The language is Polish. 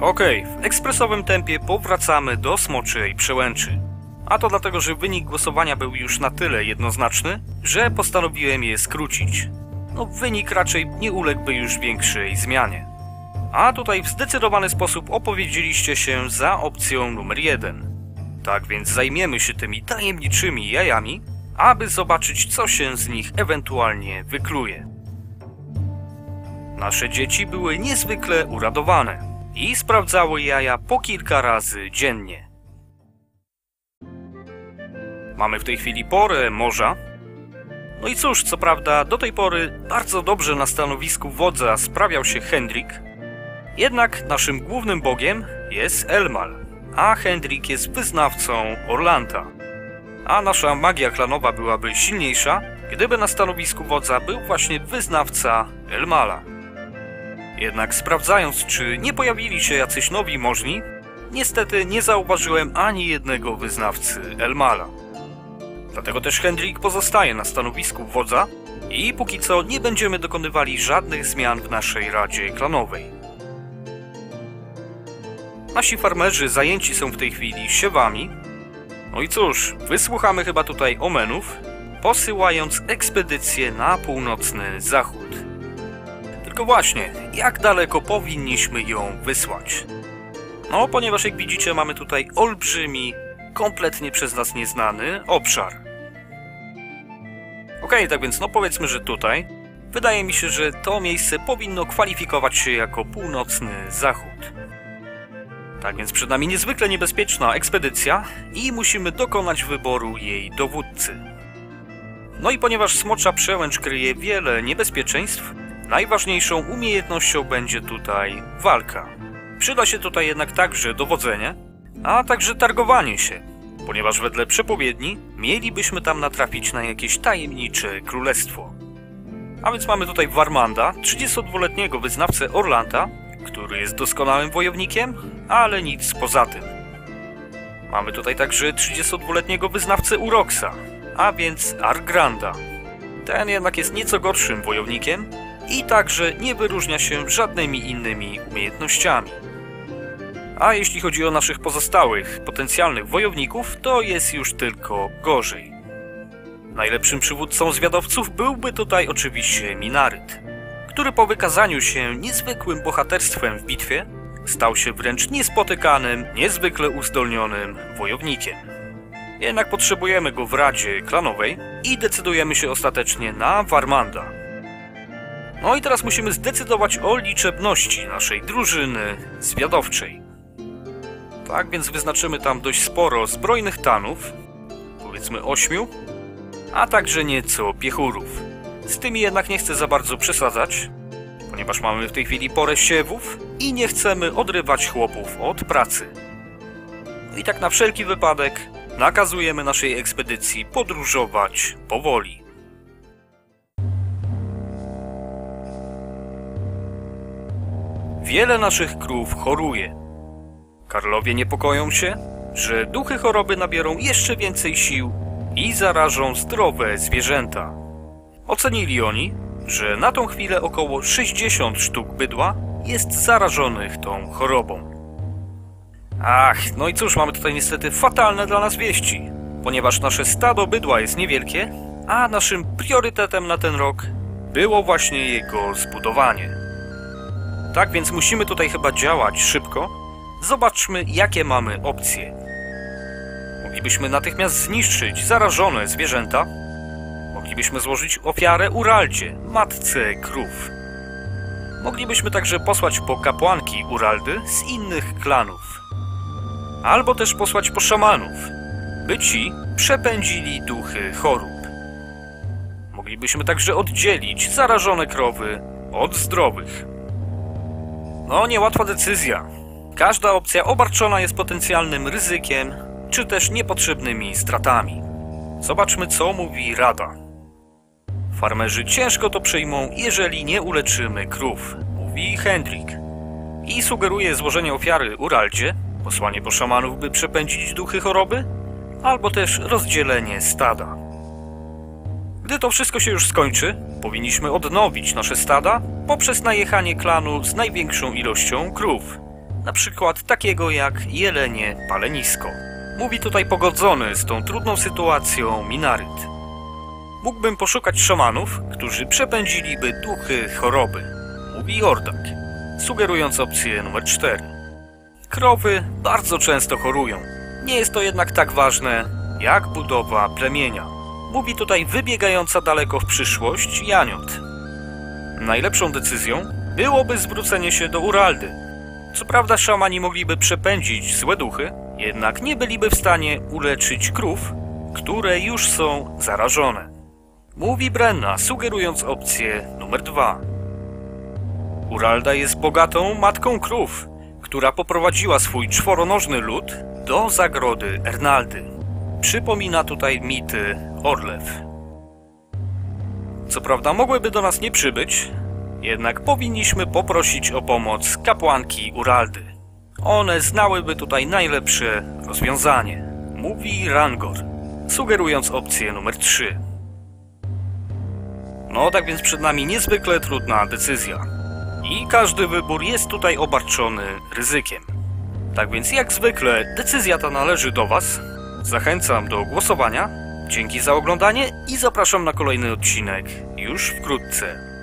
Okej, w ekspresowym tempie powracamy do Smoczej Przełęczy. A to dlatego, że wynik głosowania był już na tyle jednoznaczny, że postanowiłem je skrócić. No, wynik raczej nie uległby już większej zmianie. A tutaj w zdecydowany sposób opowiedzieliście się za opcją numer jeden. Tak więc zajmiemy się tymi tajemniczymi jajami, aby zobaczyć, co się z nich ewentualnie wykluje. Nasze dzieci były niezwykle uradowane i sprawdzały jaja po kilka razy dziennie. Mamy w tej chwili porę morza. No i cóż, co prawda, do tej pory bardzo dobrze na stanowisku wodza sprawiał się Hendrik, jednak naszym głównym bogiem jest Elmal, a Hendrik jest wyznawcą Orlanta. A nasza magia klanowa byłaby silniejsza, gdyby na stanowisku wodza był właśnie wyznawca Elmala. Jednak sprawdzając, czy nie pojawili się jacyś nowi możni, niestety nie zauważyłem ani jednego wyznawcy Elmala. Dlatego też Hendrik pozostaje na stanowisku wodza i póki co nie będziemy dokonywali żadnych zmian w naszej radzie klanowej. Nasi farmerzy zajęci są w tej chwili siewami. No i cóż, wysłuchamy chyba tutaj omenów, posyłając ekspedycję na północny zachód. Tylko właśnie, jak daleko powinniśmy ją wysłać? No, ponieważ jak widzicie, mamy tutaj olbrzymi, kompletnie przez nas nieznany obszar. Okej, tak więc no powiedzmy, że tutaj. Wydaje mi się, że to miejsce powinno kwalifikować się jako północny zachód. Tak więc przed nami niezwykle niebezpieczna ekspedycja i musimy dokonać wyboru jej dowódcy. No i ponieważ Smocza Przełęcz kryje wiele niebezpieczeństw, najważniejszą umiejętnością będzie tutaj walka. Przyda się tutaj jednak także dowodzenie, a także targowanie się, ponieważ wedle przepowiedni mielibyśmy tam natrafić na jakieś tajemnicze królestwo. A więc mamy tutaj Warmanda, 32-letniego wyznawcę Orlanta, który jest doskonałym wojownikiem, ale nic poza tym. Mamy tutaj także 32-letniego wyznawcę Uroxa, a więc Argranda. Ten jednak jest nieco gorszym wojownikiem i także nie wyróżnia się żadnymi innymi umiejętnościami. A jeśli chodzi o naszych pozostałych potencjalnych wojowników, to jest już tylko gorzej. Najlepszym przywódcą zwiadowców byłby tutaj oczywiście Minaryt, który po wykazaniu się niezwykłym bohaterstwem w bitwie stał się wręcz niespotykanym, niezwykle uzdolnionym wojownikiem. Jednak potrzebujemy go w Radzie Klanowej i decydujemy się ostatecznie na Warmanda. No i teraz musimy zdecydować o liczebności naszej drużyny zwiadowczej. Tak więc wyznaczymy tam dość sporo zbrojnych tanów, powiedzmy ośmiu, a także nieco piechurów. Z tymi jednak nie chcę za bardzo przesadzać, ponieważ mamy w tej chwili porę siewów i nie chcemy odrywać chłopów od pracy. I tak na wszelki wypadek nakazujemy naszej ekspedycji podróżować powoli. Wiele naszych krów choruje. Karlowie niepokoją się, że duchy choroby nabiorą jeszcze więcej sił i zarażą zdrowe zwierzęta. Ocenili oni, że na tą chwilę około 60 sztuk bydła jest zarażonych tą chorobą. Ach, no i cóż, mamy tutaj niestety fatalne dla nas wieści, ponieważ nasze stado bydła jest niewielkie, a naszym priorytetem na ten rok było właśnie jego zbudowanie. Tak więc musimy tutaj chyba działać szybko. Zobaczmy, jakie mamy opcje. Moglibyśmy natychmiast zniszczyć zarażone zwierzęta. Moglibyśmy złożyć ofiarę Uraldzie, matce krów. Moglibyśmy także posłać po kapłanki Uraldy z innych klanów. Albo też posłać po szamanów, by ci przepędzili duchy chorób. Moglibyśmy także oddzielić zarażone krowy od zdrowych. No, niełatwa decyzja. Każda opcja obarczona jest potencjalnym ryzykiem, czy też niepotrzebnymi stratami. Zobaczmy, co mówi Rada. Farmerzy ciężko to przyjmą, jeżeli nie uleczymy krów, mówi Hendrik. I sugeruje złożenie ofiary Uraldzie, posłanie po szamanów, by przepędzić duchy choroby, albo też rozdzielenie stada. Gdy to wszystko się już skończy, powinniśmy odnowić nasze stada poprzez najechanie klanu z największą ilością krów na przykład takiego jak jelenie palenisko. Mówi tutaj pogodzony z tą trudną sytuacją Minaryt. Mógłbym poszukać szamanów, którzy przepędziliby duchy choroby, mówi Jordak, sugerując opcję numer 4. Krowy bardzo często chorują. Nie jest to jednak tak ważne jak budowa plemienia. Mówi tutaj wybiegająca daleko w przyszłość Janiot. Najlepszą decyzją byłoby zwrócenie się do Uraldy. Co prawda szamani mogliby przepędzić złe duchy, jednak nie byliby w stanie uleczyć krów, które już są zarażone. Mówi Brenna, sugerując opcję numer dwa. Uralda jest bogatą matką krów, która poprowadziła swój czworonożny lud do zagrody Ernaldy. Przypomina tutaj mity Orlew. Co prawda mogłyby do nas nie przybyć, jednak powinniśmy poprosić o pomoc kapłanki Uraldy. One znałyby tutaj najlepsze rozwiązanie, mówi Rangor, sugerując opcję numer 3. No tak więc przed nami niezwykle trudna decyzja. I każdy wybór jest tutaj obarczony ryzykiem. Tak więc jak zwykle decyzja ta należy do Was. Zachęcam do głosowania. Dzięki za oglądanie i zapraszam na kolejny odcinek już wkrótce.